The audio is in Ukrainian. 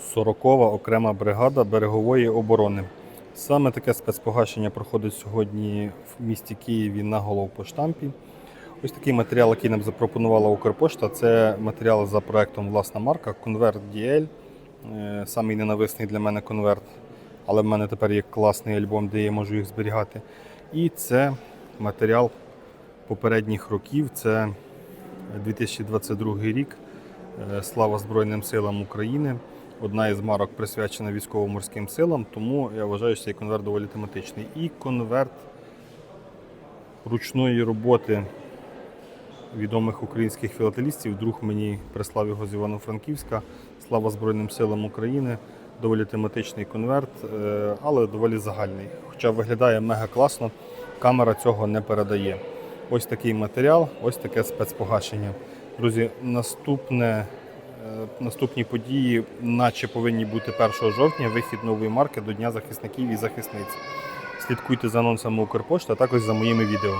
40-ва окрема бригада берегової оборони. Саме таке спецпогашення проходить сьогодні в місті Києві на головпоштампі. Ось такий матеріал, який нам запропонувала Укрпошта, це матеріал за проектом власна марка Конверт DL. Е, Самий ненависний для мене конверт, але в мене тепер є класний альбом, де я можу їх зберігати. І це матеріал попередніх років. Це 2022 рік. Е, Слава Збройним силам України. Одна із марок присвячена військово-морським силам, тому я вважаю, що цей конверт доволі тематичний. І конверт ручної роботи відомих українських філателістів. Друг мені прислав його з Івано-Франківська. Слава Збройним силам України. Доволі тематичний конверт, е, але доволі загальний. Хоча виглядає мега класно, камера цього не передає. Ось такий матеріал, ось таке спецпогашення. Друзі, наступне, наступні події, наче повинні бути 1 жовтня, вихід нової марки до Дня захисників і захисниць. Слідкуйте за анонсами Укрпошти, а також за моїми відео.